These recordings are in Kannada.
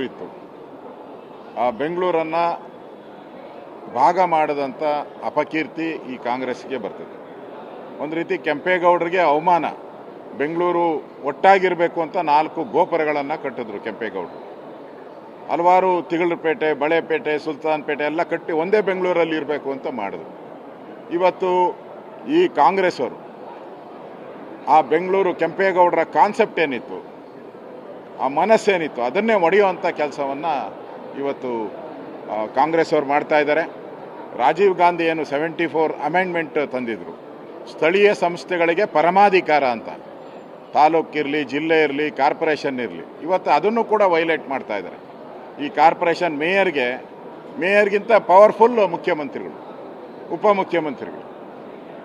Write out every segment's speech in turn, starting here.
ಬೆಂಗಳೂರಿತ್ತು ಆ ಬೆಂಗಳೂರನ್ನು ಭಾಗ ಮಾಡದಂಥ ಅಪಕೀರ್ತಿ ಈ ಕಾಂಗ್ರೆಸ್ಗೆ ಬರ್ತದೆ ಒಂದು ರೀತಿ ಕೆಂಪೇಗೌಡರಿಗೆ ಅವಮಾನ. ಬೆಂಗಳೂರು ಒಟ್ಟಾಗಿರಬೇಕು ಅಂತ ನಾಲ್ಕು ಗೋಪುರಗಳನ್ನು ಕಟ್ಟಿದ್ರು ಕೆಂಪೇಗೌಡರು. ಹಲವಾರು ತಿಗಳಪೇಟೆ, ಬಳೆಪೇಟೆ, ಸುಲ್ತಾನ್ಪೇಟೆ ಎಲ್ಲ ಕಟ್ಟಿ ಒಂದೇ ಬೆಂಗಳೂರಲ್ಲಿ ಇರಬೇಕು ಅಂತ ಮಾಡಿದ್ರು. ಇವತ್ತು ಈ ಕಾಂಗ್ರೆಸ್ ಅವರು ಆ ಬೆಂಗಳೂರು ಕೆಂಪೇಗೌಡರ ಕಾನ್ಸೆಪ್ಟ್ ಏನಿತ್ತು? ಆ ಮನಸ್ಸೇನಿತ್ತು? ಅದನ್ನೇ ಒಡೆಯುವಂಥ ಕೆಲಸವನ್ನು ಇವತ್ತು ಕಾಂಗ್ರೆಸ್ ಅವರು ಮಾಡ್ತಾ ಇದ್ದಾರೆ. ರಾಜೀವ್ ಗಾಂಧಿ ಏನು ಸೆವೆಂಟಿ ಫೋರ್ ಅಮೆಂಡ್ಮೆಂಟ್ ತಂದಿದ್ರು. ಸ್ಥಳೀಯ ಸಂಸ್ಥೆಗಳಿಗೆ ಪರಮಾಧಿಕಾರ ಅಂತ. ತಾಲೂಕಿರಲಿ ಜಿಲ್ಲೆ ಇರಲಿ, ಕಾರ್ಪೊರೇಷನ್ ಇರಲಿ. ಇವತ್ತು ಅದನ್ನು ಕೂಡ ವೈಲೇಟ್ ಮಾಡ್ತಾ ಇದ್ದಾರೆ. ಈ ಕಾರ್ಪೊರೇಷನ್ ಮೇಯರ್ಗೆ, ಮೇಯರ್ಗಿಂತ ಪವರ್ಫುಲ್ ಮುಖ್ಯಮಂತ್ರಿಗಳು, ಉಪಮುಖ್ಯಮಂತ್ರಿಗಳು.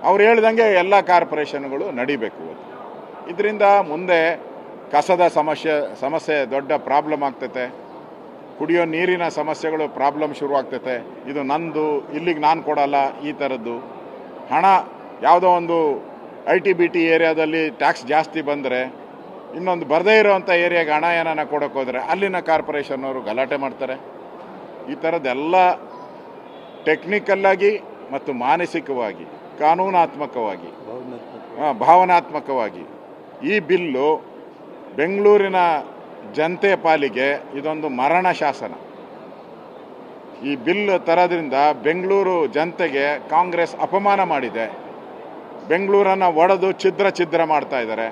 ಅವ್ರು ಹೇಳ್ದಂಗೆ ಎಲ್ಲ ಕಾರ್ಪೊರೇಷನ್ಗಳು ನಡಿಬೇಕು ಇವತ್ತು. ಇದರಿಂದ ಮುಂದೆ ಕಸದ ಸಮಸ್ಯೆ ಸಮಸ್ಯೆ ದೊಡ್ಡ ಪ್ರಾಬ್ಲಮ್ ಆಗ್ತೈತೆ. ಕುಡಿಯೋ ನೀರಿನ ಸಮಸ್ಯೆಗಳು ಪ್ರಾಬ್ಲಮ್ ಶುರುವಾಗ್ತೈತೆ ಇದು ನಂದು ಇಲ್ಲಿಗೆ ನಾನು ಕೊಡಲ್ಲ ಈ ಥರದ್ದು ಹಣ ಯಾವುದೋ ಒಂದು ಐ ಟಿ ಬಿ ಟಿ ಏರಿಯಾದಲ್ಲಿ ಟ್ಯಾಕ್ಸ್ ಜಾಸ್ತಿ ಬಂದರೆ ಇನ್ನೊಂದು ಬರದೇ ಇರೋವಂಥ ಏರಿಯಾಗೆ ಹಣ ಏನಾನ ಕೊಡೋಕೆ ಹೋದರೆ ಅಲ್ಲಿನ ಕಾರ್ಪೊರೇಷನ್ನವರು ಗಲಾಟೆ ಮಾಡ್ತಾರೆ. ಈ ಥರದ್ದೆಲ್ಲ ಟೆಕ್ನಿಕಲ್ಲಾಗಿ ಮತ್ತು ಮಾನಸಿಕವಾಗಿ ಕಾನೂನಾತ್ಮಕವಾಗಿ ಭಾವನಾತ್ಮಕವಾಗಿ ಈ ಬಿಲ್ಲು ಬೆಂಗಳೂರಿನ ಜನತೆ ಪಾಲಿಗೆ ಇದೊಂದು ಮರಣ ಶಾಸನ. ಈ ಬಿಲ್ ತರೋದ್ರಿಂದ ಬೆಂಗಳೂರು ಜನತೆಗೆ ಕಾಂಗ್ರೆಸ್ ಅಪಮಾನ ಮಾಡಿದೆ. ಬೆಂಗಳೂರನ್ನು ಒಡೆದು ಛಿದ್ರ ಛಿದ್ರ ಮಾಡ್ತಾ ಇದ್ದಾರೆ.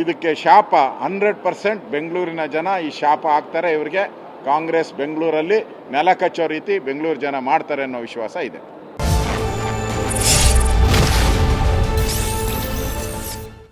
ಇದಕ್ಕೆ ಶಾಪ ಹಂಡ್ರೆಡ್ ಪರ್ಸೆಂಟ್ ಬೆಂಗಳೂರಿನ ಜನ ಈ ಶಾಪ ಹಾಕ್ತಾರೆ. ಇವರಿಗೆ ಕಾಂಗ್ರೆಸ್ ಬೆಂಗಳೂರಲ್ಲಿ ನೆಲ ಕಚ್ಚೋ ರೀತಿ ಬೆಂಗಳೂರು ಜನ ಮಾಡ್ತಾರೆ ಅನ್ನೋ ವಿಶ್ವಾಸ ಇದೆ.